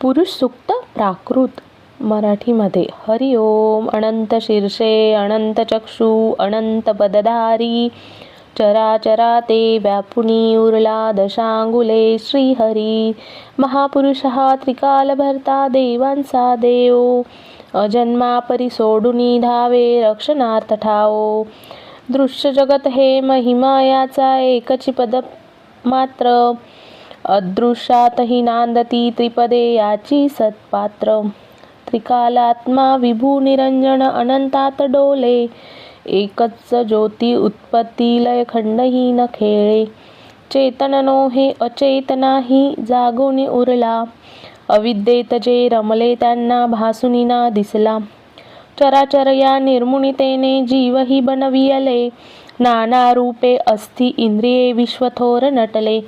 पुरुष सुक्त प्राकृत. मराठीमध्ये हरि ओम अनंत शीर्षे अनंत चक्षु अनंत पदधारी चराचरा ते व्यापुनी उरला दशांगुले श्रीहरी. महापुरुष हा त्रिकालभर्ता देवांचा देव. अजन्मा परी सोडुनी धावे रक्षणार्थ ठाओ दृश्य जगत हे महिमा याचा एकची पद मात्र. अदृश्यातही नांदती त्रिपदे याची सत्पात्र. त्रिकालात्मा विभू निरंजन अनंतात डोले. एकच ज्योती उत्पत्ती लय खंडही न खेळे. चेतन नो हे अचेतनाही जागोनी उरला. अविद्येत जे रमले त्यांना भासुनीना दिसला. चराचर या निर्मुनितेने जीवही बनवियले. नाना रूपे अस्ति इंद्रिये विश्वथोर नटले.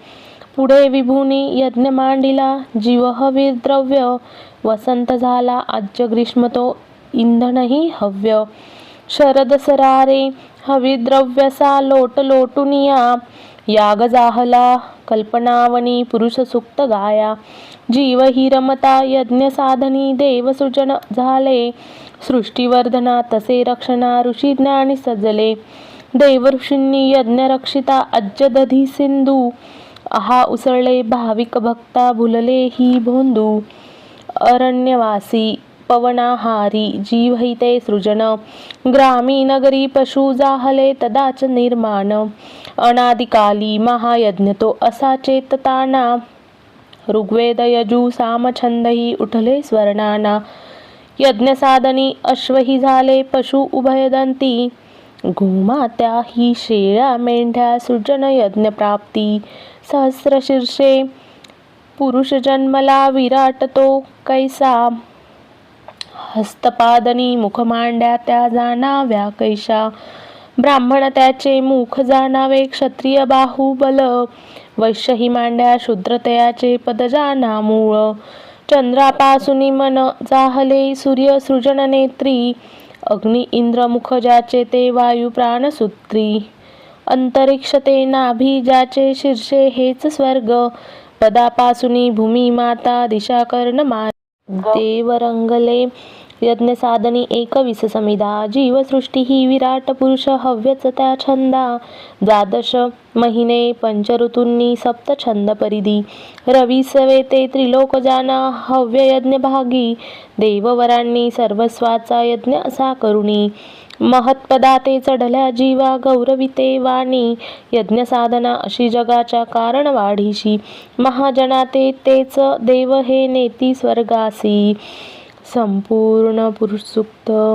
पुढे विभूनी यज्ञ मांडिला जीवहवीरद्रव्य द्रव्य वसंत झाला आज्य ग्रीष्म तो इंधनही हव्य. शरद सरारे हविद्रव्यसा लोट लोटुनिया याग जाहला कल्पनावनी पुरुष सुक्त गाया. जीव ही रमता यज्ञ साधनी देवसृजन झाले. सृष्टीवर्धना तसे रक्षणा ऋषी ज्ञानी सजले. देवऋषींनी यज्ञ रक्षिता अज्ज दधी सिंधू आहा उसळले भाविक भक्ता भुलले ही भोंदू. अरण्यवासी पवनाहारी जीवहिते सृजन. ग्रामी नगरी पशु जाहले तदाच निर्माण. अनादिकाली महायज्ञ तो असा चेतताना. ऋग्वेद यजू सामछंदही उठले स्वर्णाना. यज्ञसाधनी अश्वही झाले पशु उभयदंती. गोमात्या ही शेळ्या मेंढ्या सृजन यज्ञ प्राप्ती. सहस्र शीर्षे पुरुष जन्मला विराट तो कैसा. हस्तपादनी मुख मांड्या त्या जाणाव्या कैशा. ब्राह्मण त्याचे मुख जाणावे क्षत्रिय बाहुबल. वैश्य ही मांड्या शूद्रतयाचे पद जाना मूळ. चंद्रापासुनी मन जाहले सूर्य सृजन नेत्री. अग्नि इंद्र मुख ज्याचे ते वायू प्राणसूत्री. अंतरिक्ष ते नाभी ज्याचे शीर्षे हेच स्वर्ग. पदापासुनी भूमी माता दिशा कर्ण मा देव यज्ञसाधनी एकविस समिधा जीवसृष्टी ही विराट पुरुष हव्यच त्या छंदा. द्वादश महिने पंचऋतूंनी सप्त छंद परिधी. रवी सवे ते त्रिलोक जाना हव्य यज्ञ भागी. देववरांनी सर्वस्वाचा यज्ञ असा करुणी महत्पदाते चढल्या जीवा गौरविते वाणी. यज्ञ साधना अशी जगाच्या कारण वाढीशी. महाजनाते तेच देव हे नेती स्वर्गासी. संपूर्ण पुरुष सुक्त